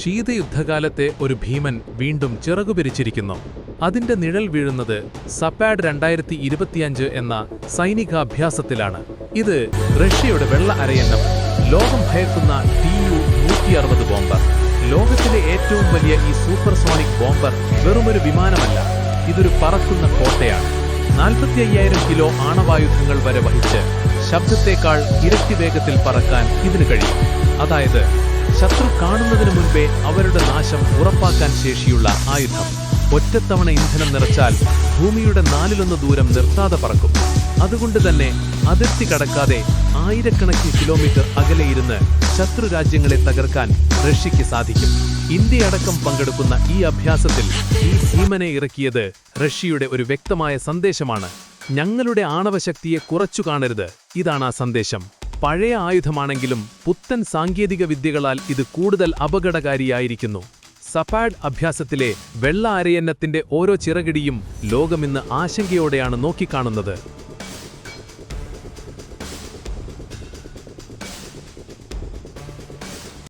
ശീതയുദ്ധകാലത്തെ ഒരു ഭീമൻ വീണ്ടും ചിറകുപിരിച്ചിരിക്കുന്നു. അതിന്റെ നിഴൽ വീഴുന്നത് സപ്പാഡ് രണ്ടായിരത്തി ഇരുപത്തിയഞ്ച് എന്ന സൈനികാഭ്യാസത്തിലാണ്. ഇത് റഷ്യയുടെ വെള്ള അരയന്നം ലോകം ഭയക്കുന്ന ടി യു നൂറ്റി അറുപത് ബോംബർ. ലോകത്തിലെ ഏറ്റവും വലിയ ഈ സൂപ്പർസോണിക് ബോംബർ വെറുമൊരു വിമാനമല്ല ഇതൊരു പറക്കുന്ന കോട്ടയാണ്. നാൽപ്പത്തി അയ്യായിരം കിലോ ആണവായുധങ്ങൾ വരെ വഹിച്ച് ശബ്ദത്തേക്കാൾ ഇരട്ടി വേഗത്തിൽ പറക്കാൻ ഇതിന് കഴിയും. അതായത് ശത്രു കാണുന്നതിന് മുൻപേ അവരുടെ നാശം ഉറപ്പാക്കാൻ ശേഷിയുള്ള ആയുധം. ഒറ്റത്തവണ ഇന്ധനം നിറച്ചാൽ ഭൂമിയുടെ നാലിലൊന്ന് ദൂരം നിർത്താതെ പറക്കും. അതുകൊണ്ട് തന്നെ അതിർത്തി കടക്കാതെ ആയിരക്കണക്കിന് കിലോമീറ്റർ അകലെ ഇരുന്ന് ശത്രു രാജ്യങ്ങളെ തകർക്കാൻ റഷ്യയ്ക്ക് സാധിക്കും. ഇന്ത്യ അടക്കം പങ്കെടുക്കുന്ന ഈ അഭ്യാസത്തിൽ ഈ ഭീമനെ ഇറക്കിയത് റഷ്യയുടെ ഒരു വ്യക്തമായ സന്ദേശമാണ്. ഞങ്ങളുടെ ആണവശക്തിയെ കുറച്ചു കാണരുത്. ഇതാണ് ആ സന്ദേശം. പഴയ ആയുധമാണെങ്കിലും പുത്തൻ സാങ്കേതിക വിദ്യകളാൽ ഇത് കൂടുതൽ അപകടകാരിയായിരിക്കുന്നു. സപാഡ് അഭ്യാസത്തിലെ വെള്ള അരയന്നത്തിന്റെ ഓരോ ചിറകിടിയും ലോകമിന്ന് ആശങ്കയോടെയാണ് നോക്കിക്കാണുന്നത്.